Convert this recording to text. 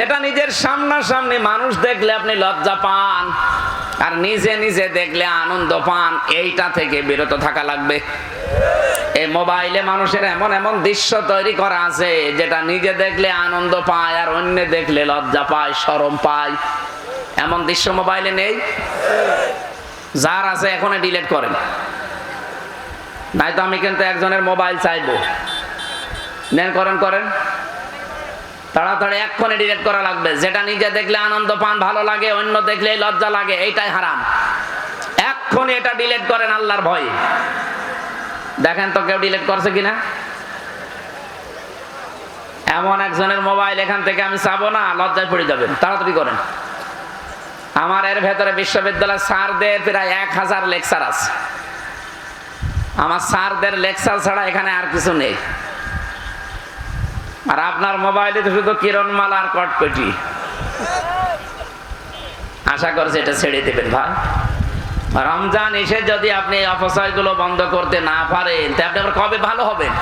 যেটা নিজের সামনাসামনি মানুষ দেখলে আপনি লজ্জা পান, আর নিজে নিজে দেখলে আনন্দ পান, এইটা থেকে বিরত থাকা লাগবে। এই মোবাইলে মানুষের এমন এমন দৃশ্য তৈরি করা আছে, যেটা নিজে দেখলে আনন্দ পায়, আর অন্য দেখলে লজ্জা পায় শরম পায়। এমন দৃশ্য মোবাইলে নেই। যার আছে এখন ডিলিট করেন। নাই তো আমি কিন্তু একজনের মোবাইল চাইব। নেন, করেন করেন। তাড়াতাড়ি এক্ষণে ডিলিট করা লাগবে। যেটা নিজে দেখলে আনন্দ পান, ভালো লাগে, অন্য দেখলে লজ্জা লাগে, এইটাই হারাম। এক্ষণে এটা ডিলেট করেন আল্লাহর ভয়ে। দেখেন তো কেউ ডিলিট করছে কিনা? এমন একজনের মোবাইল এখান থেকে আমি চাবো না, লজ্জায় পড়ে যাবেন। তাড়াতাড়ি করেন। আমার এর ভেতরে বিশ্ববিদ্যালয় স্যারদের প্রায় এক হাজার লেকচার আছে। আমার স্যারদের লেকচার ছাড়া এখানে আর কিছু নেই। আর আপনার মোবাইলে তো শুধু কিরণমালা আর কটকটি। আশা করছি এটা ছেড়ে দেবেন, ভাই। রমজান এসে যদি আপনি অপচয় অপচয়গুলো বন্ধ করতে না পারেন তা আপনি কবে ভালো হবেন